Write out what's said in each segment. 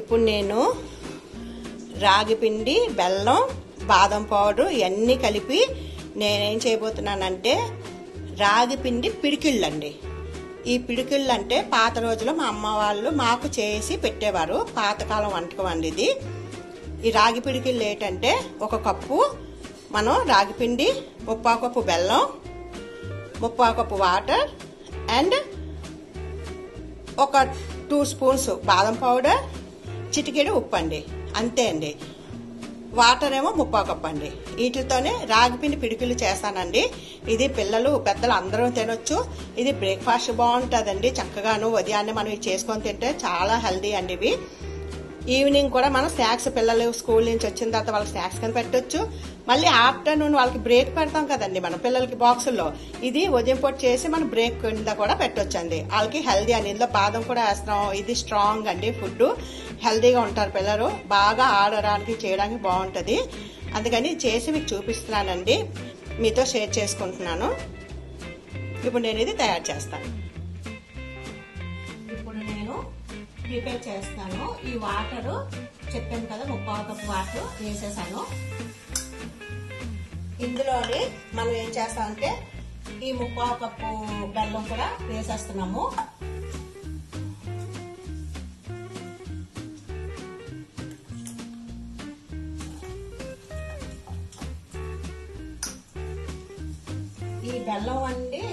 ఇప్పుడు నేను రాగి పిండి బెల్లం బాదం పౌడర్ ఇవన్నీ కలిపి నేనేం చేయబోతున్నానంటే రాగి పిండి పిడికిళ్ళండి. ఈ పిడికిళ్ళు అంటే పాత రోజుల్లో మా అమ్మ వాళ్ళు మాకు చేసి పెట్టేవారు. పాతకాలం వంటకం అండి ఇది. ఈ రాగి పిడికిళ్ళు ఏంటంటే ఒక కప్పు మనం రాగి పిండి ముప్పావు కప్పు బెల్లం ముప్పావు కప్పు వాటర్ అండ్ ఒక టూ స్పూన్స్ బాదం పౌడర్ చిటికెడు ఉప్పు అండి అంతే అండి. వాటర్ ఏమో ముప్పావు కప్పు అండి వీటితోనే రాగిపిండి పిడికిలు చేస్తానండి. ఇది పిల్లలు పెద్దలు అందరూ తినొచ్చు. ఇది బ్రేక్ఫాస్ట్ బాగుంటుందండి. చక్కగాను ఉదయాన్నే మనం ఇవి చేసుకొని తింటే చాలా హెల్దీ అండి ఇవి. ఈవినింగ్ కూడా మనం స్నాక్స్ పిల్లలు స్కూల్ నుంచి వచ్చిన తర్వాత వాళ్ళకి స్నాక్స్ కింద పెట్టొచ్చు. మళ్ళీ ఆఫ్టర్నూన్ వాళ్ళకి బ్రేక్ పెడతాం కదండి మన పిల్లలకి బాక్సుల్లో. ఇది ఉదయం పూట చేసి మనం బ్రేక్ కింద కూడా పెట్టొచ్చు అండి వాళ్ళకి హెల్దీ అని ఇందులో బాదం కూడా వేస్తాం ఇది స్ట్రాంగ్ అండి ఫుడ్ హెల్దీగా ఉంటారు పిల్లలు. బాగా ఆడడానికి చేయడానికి బాగుంటుంది. అందుకని చేసి మీకు చూపిస్తున్నానండి. మీతో షేర్ చేసుకుంటున్నాను. ఇప్పుడు నేను ఇది తయారు చేస్తాను. ప్రిపేర్ చేస్తాను. ఈ వాటర్ చెప్పాను కదా ముప్పావు కప్పు వాటర్ వేసేసాను. ఇందులోని మనం ఏం చేస్తామంటే ఈ ముప్పావు కప్పు బెల్లం కూడా వేసేస్తున్నాము. ఈ బెల్లం అండి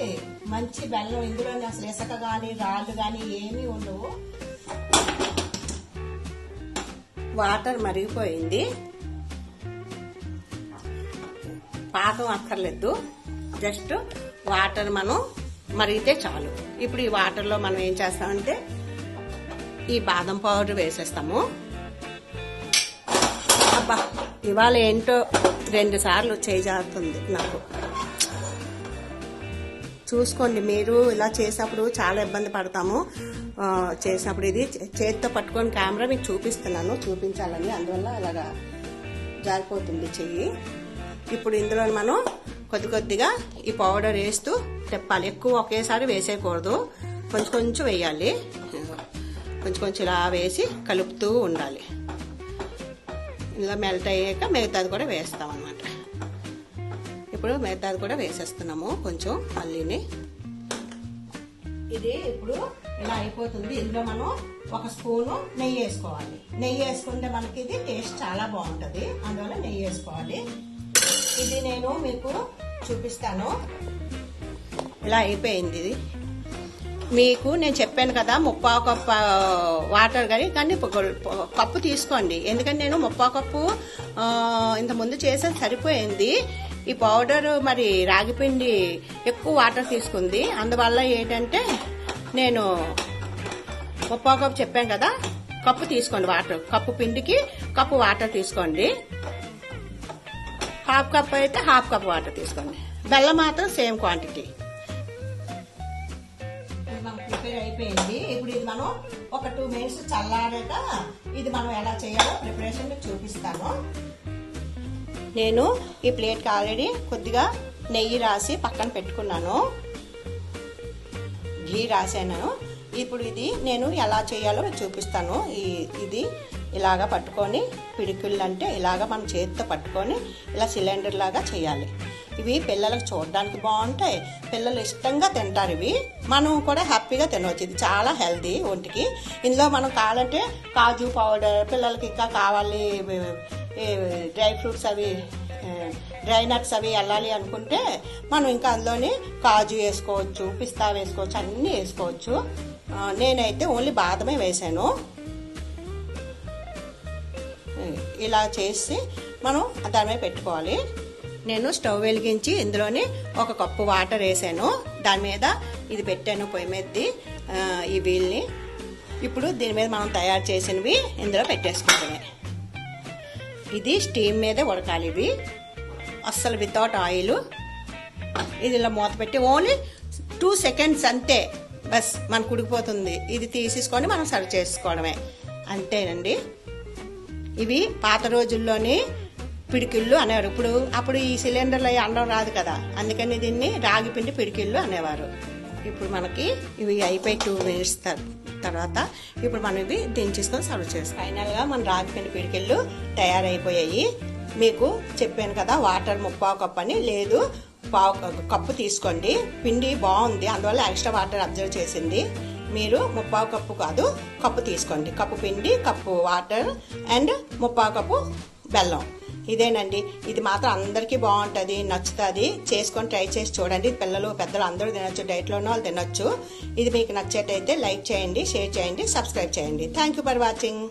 మంచి బెల్లం. ఇందులోనే అసలు ఇసుక కానీ రాళ్ళు కానీ ఏమీ ఉండవు. వాటర్ మరిగిపోయింది. పాకం అక్కర్లేదు. జస్ట్ వాటర్ మనం మరిగితే చాలు. ఇప్పుడు ఈ వాటర్లో మనం ఏం చేస్తామంటే ఈ బాదం పౌడర్ వేసేస్తాము. అబ్బా ఇవాళ ఏంటో రెండు సార్లు చేజారుతుంది నాకు. చూసుకోండి మీరు ఇలా చేసినప్పుడు చాలా ఇబ్బంది పడతాము. చేసినప్పుడు ఇది చేతితో పట్టుకొని కెమెరా మీకు చూపిస్తున్నాను చూపించాలని. అందువల్ల అలాగా జారిపోతుంది చెయ్యి. ఇప్పుడు ఇందులో మనం కొద్ది కొద్దిగా ఈ పౌడర్ వేస్తూ తెప్పాలి. ఎక్కువ ఒకేసారి వేసేయకూడదు. కొంచెం కొంచెం వేయాలి. కొంచెం కొంచెం ఇలా వేసి కలుపుతూ ఉండాలి. ఇలా మెల్ట్ అయ్యాక మిగతాది కూడా వేస్తాం అనమాట ఇప్పుడు మిగతాది కూడా వేసేస్తున్నాము. కొంచెం మళ్ళీని ఇది ఇప్పుడు ఇలా అయిపోతుంది. ఇందులో మనం ఒక స్పూను నెయ్యి వేసుకోవాలి. నెయ్యి వేసుకుంటే మనకి ఇది టేస్ట్ చాలా బాగుంటుంది. అందువల్ల నెయ్యి వేసుకోవాలి. ఇది నేను మీకు చూపిస్తాను. ఇలా అయిపోయింది ఇది. మీకు నేను చెప్పాను కదా ముప్పావు కప్పు వాటర్ కానీ కానీ కప్పు తీసుకోండి. ఎందుకంటే నేను ముప్పావు కప్పు ఇంత ఇంతకుముందు చేసేది సరిపోయింది. ఈ పౌడర్ మరి రాగిపిండి ఎక్కువ వాటర్ తీసుకుంది. అందువల్ల ఏంటంటే నేను ఒప్పో కప్పు చెప్పాను కదా కప్పు తీసుకోండి వాటర్. కప్పు పిండికి కప్పు వాటర్ తీసుకోండి. హాఫ్ కప్ అయితే హాఫ్ కప్ వాటర్ తీసుకోండి. బెల్లం మాత్రం సేమ్ క్వాంటిటీ. ప్రిపేర్ అయిపోయింది. ఇప్పుడు ఇది మనం ఒక టూ మినిట్స్ చల్లారాక ఇది మనం ఎలా చేయాలో ప్రిపరేషన్ చూపిస్తాను. నేను ఈ ప్లేట్కి ఆల్రెడీ కొద్దిగా నెయ్యి రాసి పక్కన పెట్టుకున్నాను. ఘీ రాసాను. ఇప్పుడు ఇది నేను ఎలా చేయాలో చూపిస్తాను. ఈ ఇది ఇలాగా పట్టుకొని పిడికిళ్ళు అంటే ఇలాగా మనం చేతితో పట్టుకొని ఇలా సిలిండర్ లాగా చేయాలి. ఇవి పిల్లలకు చూడడానికి బాగుంటాయి. పిల్లలు ఇష్టంగా తింటారు ఇవి. మనం కూడా హ్యాపీగా తినవచ్చు ఇది చాలా హెల్తీ ఒంటికి. ఇందులో మనం కావాలంటే కాజు పౌడర్ పిల్లలకి ఇంకా కావాలి డ్రై ఫ్రూట్స్ అవి డ్రై నట్స్ అవి వెళ్ళాలి అనుకుంటే మనం ఇంకా అందులోని కాజు వేసుకోవచ్చు పిస్తా వేసుకోవచ్చు అన్నీ వేసుకోవచ్చు. నేనైతే ఓన్లీ బాదమే వేసాను. ఇలా చేసి మనం దాని మీద పెట్టుకోవాలి. నేను స్టవ్ వెలిగించి ఇందులోని ఒక కప్పు వాటర్ వేసాను. దాని మీద ఇది పెట్టాను పొయ్యి మీదది ఈ వీల్ని. ఇప్పుడు దీని మీద మనం తయారు చేసినవి ఇందులో పెట్టేసుకుంటున్నాయి ఇది స్టీమ్ మీదే ఉడకాలి ఇవి. అస్సలు వితౌట్ ఆయిల్ ఇది ఇలా మూత పెట్టి ఓన్లీ టూ సెకండ్స్ అంతే. బస్ మనకు ఉడికిపోతుంది. ఇది తీసేసుకొని మనం సర్వ్ చేసుకోవడమే. అంతేనండి. ఇవి పాత రోజుల్లోని పిడికిళ్ళు అనేవారు. ఇప్పుడు అప్పుడు ఈ సిలిండర్లు అవి అన్నం రాదు కదా. అందుకని దీన్ని రాగి పిండి పిడికిళ్ళు అనేవారు. ఇప్పుడు మనకి ఇవి అయిపోయి టూ మినిట్స్ తర్వాత ఇప్పుడు మనం ఇవి దించేసుకొని సర్వ్ చేస్తాం. ఫైనల్గా మన రాగి పిడికెళ్ళు పిడికిళ్ళు తయారైపోయాయి. మీకు చెప్పాను కదా వాటర్ ముప్పావు కప్ అని. లేదు పావు కప్పు తీసుకోండి. పిండి బాగుంది అందువల్ల ఎక్స్ట్రా వాటర్ అబ్జర్వ్ చేసింది. మీరు ముప్పావు కప్పు కాదు కప్పు తీసుకోండి. కప్పు పిండి కప్పు వాటర్ అండ్ ముప్పావు కప్పు బెల్లం. ఇదేనండి. ఇది మాత్రం అందరికీ బాగుంటుంది నచ్చుతుంది. చేసుకొని ట్రై చేసి చూడండి. పిల్లలు పెద్దలు అందరూ తినొచ్చు డైట్లో ఉన్న వాళ్ళు తినొచ్చు. ఇది మీకు నచ్చేటైతే లైక్ చేయండి షేర్ చేయండి సబ్స్క్రైబ్ చేయండి. Thank you for watching.